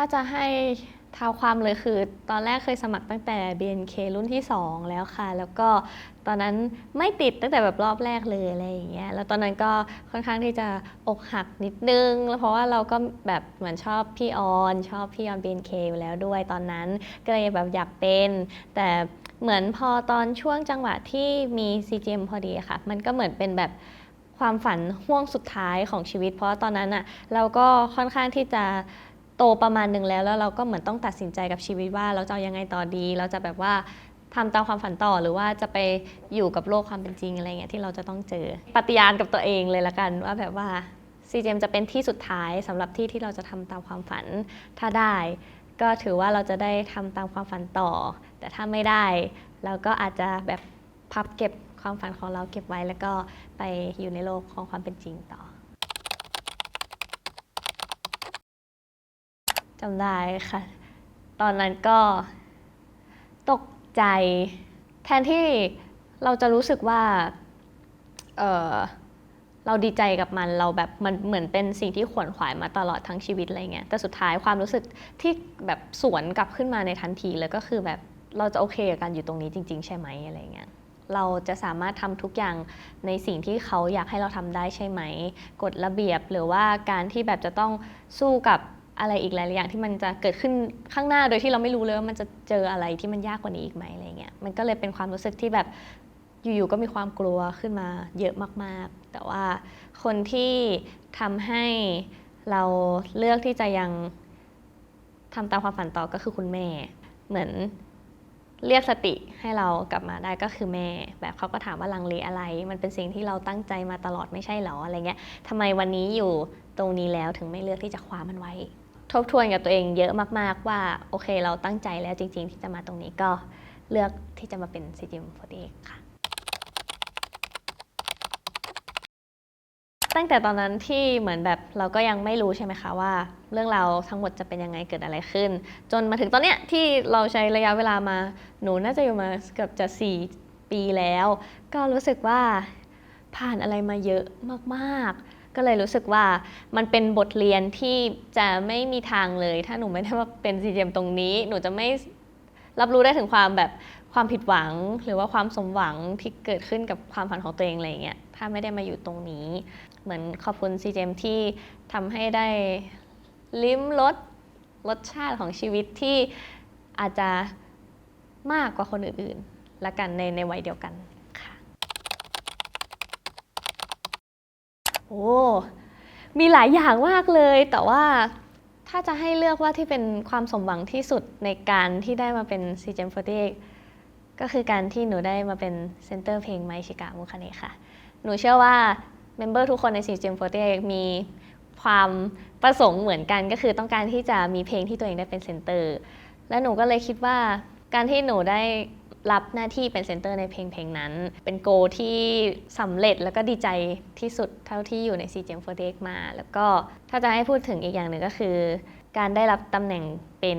ถ้าจะให้เท้าความเลยคือ ตอนแรกเคยสมัครตั้งแต่ BNK รุ่นที่ 2 แล้วค่ะ แล้วก็ตอนนั้นไม่ติดตั้งแต่แบบรอบแรกเลยอะไรอย่างเงี้ยแล้วตอนนั้นก็ค่อนข้างที่จะอกหักนิดนึงแล้วเพราะว่าเราก็แบบเหมือนชอบพี่ออน ชอบพี่ออน BNK อยู่แล้วด้วยตอนนั้นก็เลยแบบอยากเป็น แต่เหมือนพอตอนช่วงจังหวะที่มี CGM พอดีค่ะ มันก็เหมือนเป็นแบบความฝันห่วงสุดท้ายของชีวิต เพราะตอนนั้นอะเราก็ค่อนข้างที่จะ โตประมาณหนึ่งแล้วแล้วเราก็เหมือนต้องตัดสินใจกับชีวิตว่าเราจะเอายังไงต่อดี เราจะแบบว่าทำตามความฝันต่อหรือว่าจะไปอยู่กับโลกความเป็นจริงอะไรเงี้ยที่เราจะต้องเจอปฏิญาณกับตัวเองเลยละกันว่าแบบว่า CGM จะเป็นที่สุดท้ายสำหรับที่ที่เราจะทำตามความฝัน ถ้าได้ ก็ถือว่าเราจะได้ทำตามความฝันต่อ แต่ถ้าไม่ได้ เราก็อาจจะแบบพับเก็บความฝันของเราเก็บไว้ แล้วก็ไปอยู่ในโลกของความเป็นจริงต่อ จำได้ค่ะ ตอนนั้นก็ตกใจ แทนที่เราจะรู้สึกว่าเออเราดีใจกับมันเราแบบมันเหมือนเป็นสิ่งที่ขวนขวายมาตลอดทั้งชีวิตอะไรเงี้ยแต่สุดท้ายความรู้สึกที่แบบสวนกลับขึ้นมาในทันทีเลยก็คือแบบเราจะโอเคกับการอยู่ตรงนี้จริง ๆ ใช่ไหมอะไรเงี้ยเราจะสามารถทำทุกอย่างในสิ่งที่เขาอยากให้เราทำได้ใช่ไหม กฎระเบียบหรือว่าการที่แบบจะต้องสู้กับ อะไรอีกหลายๆอย่างที่มันจะเกิดขึ้นข้างหน้าโดยที่เราไม่รู้เลยว่ามันจะเจออะไรที่มันยากกว่านี้อีกไหมอะไรเงี้ยมันก็เลยเป็นความรู้สึกที่แบบอยู่ๆก็มีความกลัวขึ้นมาเยอะมากๆ แต่ว่าคนที่ทำให้เราเลือกที่จะยังทำตามความฝันต่อก็คือคุณแม่ เหมือนเรียกสติให้เรากลับมาได้ก็คือแม่ แบบเขาก็ถามว่าลังเลอะไร มันเป็นสิ่งที่เราตั้งใจมาตลอดไม่ใช่หรออะไรเงี้ยทำไมวันนี้อยู่ตรงนี้แล้วถึงไม่เลือกที่จะคว้ามันไว้ ทบทวนกับตัวเองเยอะมาก ๆ ว่าโอเคเราตั้งใจแล้วจริง ๆ ที่จะมาตรงนี้ก็เลือกที่จะมาเป็น CGM 48 ค่ะ ตั้งแต่ตอนนั้นที่เหมือนแบบเราก็ยังไม่รู้ใช่ไหมคะว่า เรื่องราวทั้งหมดจะเป็นยังไงเกิดอะไรขึ้น จนมาถึงตอนเนี้ยที่เราใช้ระยะเวลามาหนูน่าจะอยู่มาเกือบจะ 4 ปีแล้ว ก็รู้สึกว่าผ่านอะไรมาเยอะมาก ๆ ก็เลยรู้สึกว่ามันเป็นบทเรียนที่จะไม่มีทางเลย ถ้าหนูไม่ได้มาเป็น CGM ตรงนี้ หนูจะไม่รับรู้ได้ถึงความแบบความผิดหวัง หรือว่าความสมหวังที่เกิดขึ้นกับความฝันของตัวเองอะไรเงี้ยถ้าไม่ได้มาอยู่ตรงนี้ เหมือนขอบคุณ CGM ที่ทำให้ได้ลิ้มรสรสชาติของชีวิตที่อาจจะมากกว่าคนอื่นๆ ละกันในในวัยเดียวกันค่ะ โอ้มีหลายอย่างมากเลย แต่ว่าถ้าจะให้เลือกว่าที่เป็นความสมหวังที่สุดในการที่ได้มาเป็น CGM48 ก็คือการที่หนูได้มาเป็นเซนเตอร์เพลงไมชิกามุคเนค่ะ หนูเชื่อว่าเมมเบอร์ทุกคนใน CGM48 มีความประสงค์เหมือนกันก็คือต้องการที่จะมีเพลงที่ตัวเองได้เป็นเซนเตอร์ และหนูก็เลยคิดว่าการที่หนูได้ รับหน้าที่เป็นเซนเตอร์ในเพลงเพลงนั้น เป็นโกที่สำเร็จแล้วก็ดีใจที่สุดเท่าที่อยู่ใน CGM48 มา แล้วก็ถ้าจะให้พูดถึงอีกอย่างหนึ่งก็คือ การได้รับตำแหน่งเป็น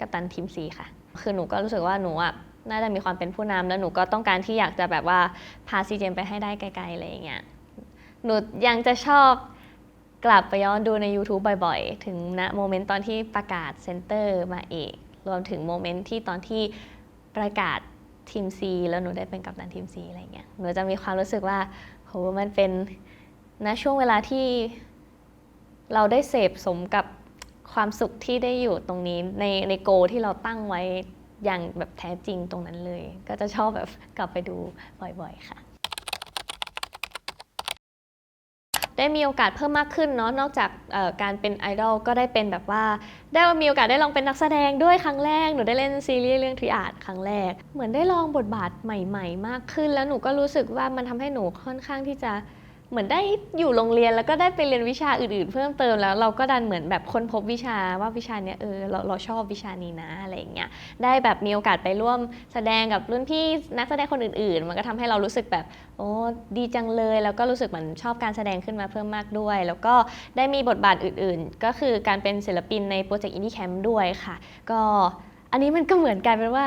กัปตันทีมซีค่ะ คือหนูก็รู้สึกว่าหนูอะน่าจะมีความเป็นผู้นำแล้วหนูก็ต้องการที่อยากจะแบบว่าพา CGM ไปให้ได้ไกลๆอะไรอย่างเงี้ยหนูยังจะชอบกลับไปย้อนดูใน YouTube บ่อยๆ ถึงณโมเมนต์ตอนที่ประกาศเซนเตอร์มาเอก รวมถึงโมเมนต์ที่ตอนที่ ประกาศทีม C แล้วหนูได้เป็นกัปตันทีม C อะไรเงี้ยหนูจะมีความรู้สึกว่าโหมันเป็นนะช่วงเวลาที่เราได้เสพสมกับความสุขที่ได้อยู่ตรงนี้ในในโกที่เราตั้งไว้อย่างแบบแท้จริงตรงนั้นเลย ก็จะชอบแบบกลับไปดูบ่อยๆค่ะ ได้มีโอกาสเพิ่มมากขึ้นเนาะนอกจากการเป็นไอดอลก็ได้เป็นแบบว่า ได้มีโอกาสได้ลองเป็นนักแสดงด้วยครั้งแรกหนูได้เล่นซีรีส์เรื่องทริอาร์ครั้งแรก เหมือนได้ลองบทบาทใหม่ ๆ มากขึ้น แล้วหนูก็รู้สึกว่ามันทำให้หนูค่อนข้างที่จะ เหมือนได้อยู่โรงเรียนแล้วก็ได้ไปเรียนวิชาอื่นๆ เพิ่มเติมแล้วเราก็ดันเหมือนแบบค้นพบวิชาว่าวิชาเนี้ยเออเราเราชอบวิชานี้นะอะไรอย่างเงี้ยได้แบบมีโอกาสไปร่วมแสดงกับรุ่นพี่นักแสดงคนอื่นๆ มันก็ทำให้เรารู้สึกแบบโอ้ดีจังเลย แล้วก็รู้สึกเหมือนชอบการแสดงขึ้นมาเพิ่มมากด้วย แล้วก็ได้มีบทบาทอื่นๆ ก็คือการเป็นศิลปินในโปรเจกต์อินดี้แคมป์ด้วยค่ะ ก็อันนี้มันก็เหมือนกันเป็นว่า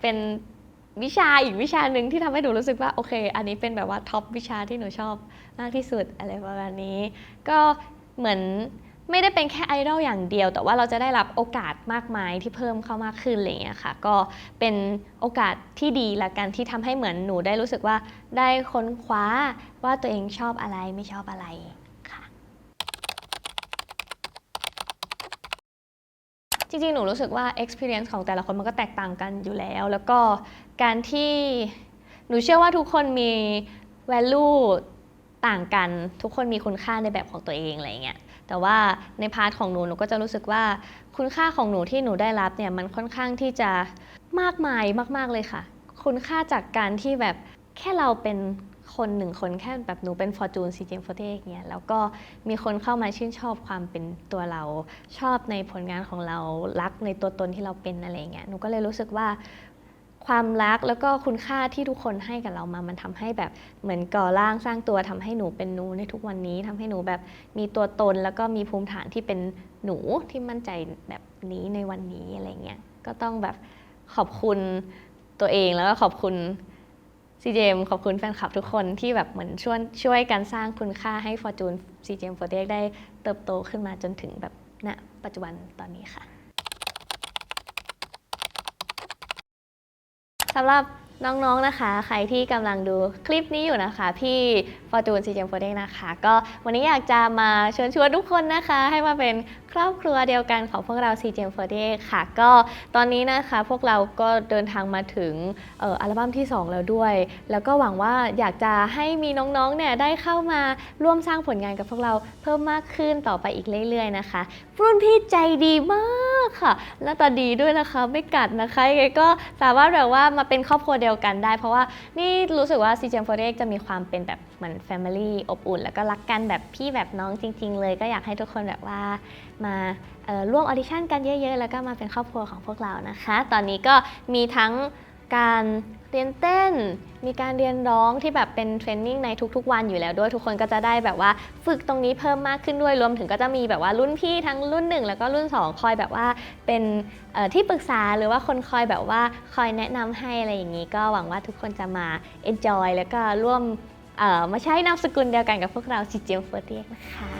เป็น วิชาอีกวิชาหนึ่งที่ทำให้หนูรู้สึกว่าโอเค อันนี้เป็นแบบว่าท็อปวิชาที่หนูชอบมากที่สุดอะไรประมาณนี้ ก็เหมือนไม่ได้เป็นแค่ไอดอลอย่างเดียว แต่ว่าเราจะได้รับโอกาสมากมายที่เพิ่มเข้ามากขึ้นอะไรอย่างเงี้ยค่ะ ก็เป็นโอกาสที่ดีละกันที่ทำให้เหมือนหนูได้รู้สึกว่าได้ค้นคว้าว่าตัวเองชอบอะไรไม่ชอบอะไรค่ะ จริงๆ หนูรู้สึกว่า experience ของแต่ละคนมันก็แตกต่างกันอยู่แล้ว แล้วก็การที่หนูเชื่อว่าทุกคนมี value ต่างกัน ทุกคนมีคุณค่าในแบบของตัวเองอะไรเงี้ย แต่ว่าในพาร์ทของหนูหนูก็จะรู้สึกว่าคุณค่าของหนูที่หนูได้รับเนี่ยมันค่อนข้างที่จะมากมายมาก ๆเลยค่ะ คุณค่าจากการที่แบบแค่เราเป็น คนหนึ่งคนแค่แบบหนูเป็น Fortune c g m 4 8อย่างเงี้ยแล้วก็มีคนเข้ามาชื่นชอบความเป็นตัวเราชอบในผลงานของเรารักในตัวตนที่เราเป็นอะไรเงี้ยหนูก็เลยรู้สึกว่าความรักแล้วก็คุณค่าที่ทุกคนให้กับเรามา มันทำให้แบบเหมือนก่อร่างสร้างตัวทำให้หนูเป็นหนูในทุกวันนี้ทำให้หนูแบบมีตัวตนแล้วก็มีภูมิฐานที่เป็นหนูที่มั่นใจแบบนี้ในวันนี้อะไรเงี้ยก็ต้องแบบขอบคุณตัวเองแล้วก็ขอบคุณ ซีเจมขอบคุณแฟนคลับทุกคนที่แบบเหมือนช่วยช่วยกันสร้างคุณค่าให้ Fortune CGM 4ได้เติบโตขึ้นมาจนถึงแบบณปัจจุบันตอนนี้ค่ะสำหรับน้องๆนะคะ ใครที่กำลังดูคลิปนี้อยู่นะคะ พี่ Fortune c g m 4 d นะคะ ก็วันนี้อยากจะมาเชิญชวนทุกคนนะคะ ให้มาเป็น รอบครัวเดียวกันของพวกเรา c g m 4 d ค่ะ ก็ตอนนี้นะคะพวกเราก็เดินทางมาถึงอ,อ,อัลบั้มที่ 2 แล้วด้วย แล้วก็หวังว่าอยากจะให้มีน้องๆเนี่ยได้เข้ามาร่วมสร้างผลงานกับพวกเราเพิ่มมากขึ้นต่อไปอีกเรื่อยๆนะคะรุ่นพี่ใจดีมากค่ะหน้าตาดีด้วยนะคะไม่กัดนะคะยังไงก็สามารถแบบว่ามาเป็นครอบครัวเดียวกันได้ เพราะว่านี่รู้สึกว่า c g m 4 d จะมีความเป็นแบบเหมือน Family อบอุ่น แล้วก็รักกันแบบพี่แบบน้องจริง ๆ เลย ก็อยากให้ทุกคนแบบว่ามาร่วมออดิชั่นกันเยอะ ๆ แล้วก็มาเป็นครอบครัวของพวกเรานะคะ ตอนนี้ก็มีทั้งการเรียนเต้น มีการเรียนร้องที่แบบเป็นเทรนนิ่งในทุกๆ วันอยู่แล้วด้วยทุกคนก็จะได้แบบว่าฝึกตรงนี้เพิ่มมากขึ้นด้วยรวมถึงก็จะมีแบบว่ารุ่นพี่ทั้งรุ่น 1 แล้วก็รุ่น 2 คอยแบบว่าเป็นที่ปรึกษาหรือว่าคนคอยแบบว่าคอยแนะนำให้อะไรอย่างนี้ ก็หวังว่าทุกคนจะมา enjoy แล้วก็ร่วม มาใช้นามสกุลเดียวกันกับพวกเราซีเจมฟอร์เทียนะคะ